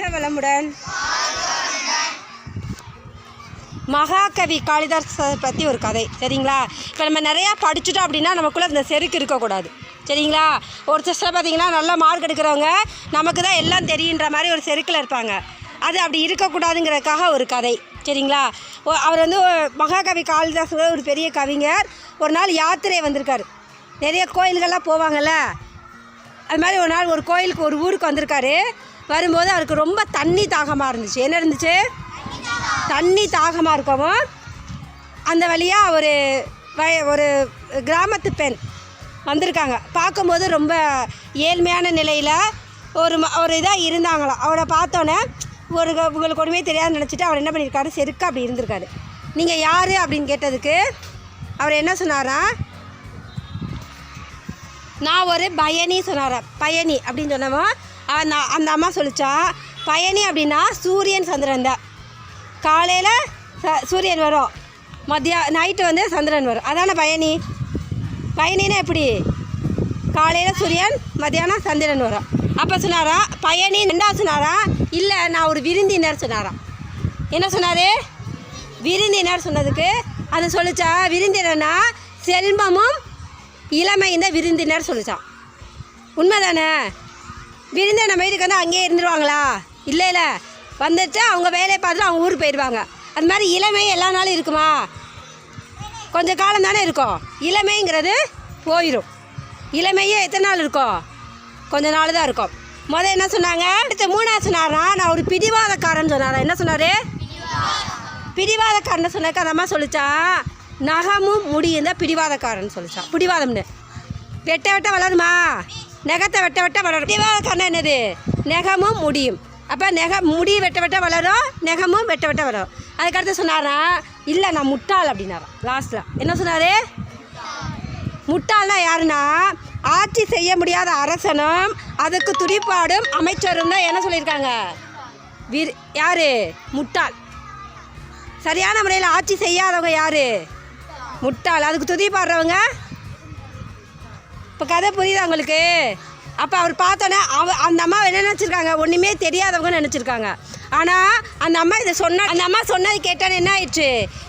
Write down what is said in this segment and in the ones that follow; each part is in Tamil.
வாழ்க வளமுடன். மகாகவி காளிதாஸ் பற்றி ஒரு கதை சரிங்களா? இப்போ நம்ம நிறையா படிச்சுட்டோம் அப்படின்னா நமக்குள்ளே இந்த செருக்கு இருக்கக்கூடாது. சரிங்களா? ஒரு சிஸ்டர் பார்த்தீங்கன்னா நல்லா மார்க் எடுக்கிறவங்க நமக்கு தான் எல்லாம் தெரியுன்ற மாதிரி ஒரு செருக்கில் இருப்பாங்க. அது அப்படி இருக்கக்கூடாதுங்கிறதுக்காக ஒரு கதை சரிங்களா? அவர் வந்து மகாகவி காளிதாஸ் ஒரு பெரிய கவிஞர். ஒரு நாள் யாத்திரை வந்திருக்காரு. நிறைய கோயில்கள்லாம் போவாங்கள்ல அது மாதிரி ஒரு நாள் ஒரு கோயிலுக்கு ஒரு ஊருக்கு வந்திருக்காரு. வரும்போது அவருக்கு ரொம்ப தண்ணி தாகமாக இருந்துச்சு. என்ன இருந்துச்சு? தண்ணி தாகமாக இருக்கவும் அந்த வழியாக ஒரு வய ஒரு கிராமத்து பெண் வந்திருக்காங்க. பார்க்கும்போது ரொம்ப ஏழ்மையான நிலையில் ஒரு ம- ஒரு இதாக இருந்தாங்களாம் அவரை பார்த்தோன்னே ஒரு உங்களுக்கு ஒன்றுமே தெரியாதுன்னு நினச்சிட்டு அவர் என்ன பண்ணியிருக்காரு? செருக்கு அப்படி இருந்திருக்காரு. நீங்கள் யார் அப்படின்னு கேட்டதுக்கு அவர் என்ன சொன்னாரா? நான் ஒரு பயணி சொன்னாரா. பயணி அப்படின்னு சொன்னவன் அந்த அந்த அம்மா சொல்லிச்சா பயணி அப்படின்னா சூரியன் சந்திரன் தான். காலையில் ச சூரியன் வரும். மதியா நைட்டு வந்து சந்திரன் வரும். அதானே பயணி? பயணின்னா எப்படி? காலையில் சூரியன் மத்தியானம் சந்திரன் வரும். அப்போ சொன்னாரா பயணி என்ன சொன்னாரா? இல்லை நான் ஒரு விருந்தினர் சொன்னாராம். என்ன சொன்னார்? விருந்தினர் சொன்னதுக்கு அது சொல்லிச்சா விருந்தினர்னா செல்வமும் இளமை இந்த விருந்தினர் சொல்லிச்சான் உண்மைதானே? விருந்தினர் நம்ம வீட்டுக்கு வந்து அங்கேயே இருந்துருவாங்களா? இல்லை இல்லை. வந்துட்டு அவங்க வேலையை பார்த்துட்டு அவங்க ஊருக்கு போயிடுவாங்க அது மாதிரி இளமை எல்லா நாளும் இருக்குமா? கொஞ்சம் காலம் தானே இருக்கும். இளமைங்கிறது போயிடும் இளமையே எத்தனை நாள் இருக்கும்? கொஞ்ச நாள் தான் இருக்கும். முதல் என்ன சொன்னாங்க? அடுத்து மூணாவது சொன்னாரா? நான் ஒரு பிடிவாதக்காரன் சொன்னாரா? என்ன சொன்னார்? பிடிவாதக்காரன் சொன்னாக்க அந்த அம்மா சொல்லிச்சா நகமும் முடியும் தான் பிடிவாதக்காரன் சொல்லிச்சான் பிடிவாதம்னு. வெட்ட வெட்ட வளருமா? நெகத்தை வெட்ட வெட்ட வளரும். பிடிவாதக்காரன் என்னது? நெகமும் முடியும். அப்போ நெக முடி வெட்ட வெட்ட வளரும் நெகமும் வெட்ட வெட்ட வளரும். அதுக்கடுத்து சொன்னாரா இல்லை நான் முட்டாள் அப்படின்னாரா லாஸ்ட்டில் என்ன சொன்னார்? முட்டாள்னா யாருன்னா ஆட்சி செய்ய முடியாத அரசனும் அதுக்கு துடிப்பாடும் அமைச்சரும் தான் என்ன சொல்லியிருக்காங்க? வீர் யார்? முட்டாள். சரியான முறையில் ஆட்சி செய்யாதவங்க யார்? முட்டாள். அதுக்கு துதி பாடுறவங்க இப்போ கதை புரியுதா உங்களுக்கு? அப்போ அவர் பார்த்தோன்னே அவ அந்த அம்மா என்ன நினச்சிருக்காங்க? ஒன்றுமே தெரியாதவங்க நினச்சிருக்காங்க. ஆனால் அந்த அம்மா இதை சொன்ன அந்த அம்மா சொன்னது கேட்டால் என்ன ஆயிடுச்சு?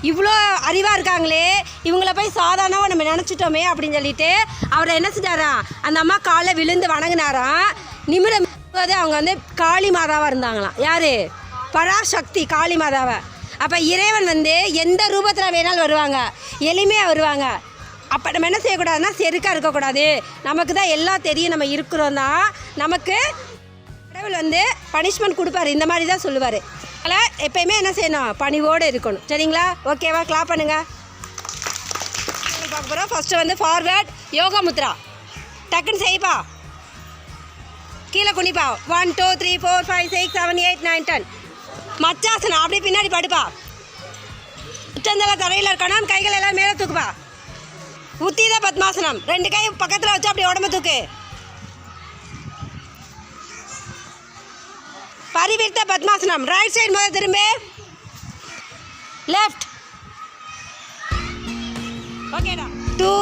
இவ்வளோ அறிவாக இருக்காங்களே இவங்கள போய் சாதாரணமாக நம்ம நினச்சிட்டோமே அப்படின்னு சொல்லிட்டு அவரை என்ன செஞ்சாராம் அந்த அம்மா காலை விழுந்து வணங்கினாராம் நிமிடம் அவங்க வந்து காளி மாதாவாக இருந்தாங்களாம். யார்? பராசக்தி காளி மாதாவை அப்போ இறைவன் வந்து எந்த ரூபத்தில் வேணாலும் வருவாங்க? எளிமையாக வருவாங்க. அப்போ நம்ம என்ன செய்யக்கூடாதுன்னா செருக்காக இருக்கக்கூடாது. நமக்கு தான் எல்லாம் தெரியும் நம்ம இருக்கிறோம் தான். நமக்கு கடவுள் வந்து பனிஷ்மெண்ட் கொடுப்பாரு. இந்த மாதிரி தான் சொல்லுவார். அதனால் எப்பயுமே என்ன செய்யணும்? பணிவோடு இருக்கணும். சரிங்களா? ஓகேவா கிளாப் பண்ணுங்கள் பார்க்க போகிறோம் ஃபஸ்ட்டு வந்து ஃபார்வேர்ட் யோகா முத்ரா. டக்குன்னு செய்ப்பா. கீழே குனிப்பா. One two three four five six seven eight nine ten matsyasana. அப்படியே பின்னாடி படுப்பா. உச்சந்தலை தரையில் இருக்கணும் கைகள் எல்லாம் மேலே தூக்குப்பா. உத்தித பத்மாசனம். ரெண்டு கை பக்கத்தில் வச்சு அப்படி உடம்பு தூக்கு. பரிவிர்த்த பத்மாசனம். ரைட் சைடு முதல் திரும்பி. லெஃப்ட் ஓகேடா டூ.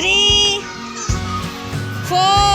Three four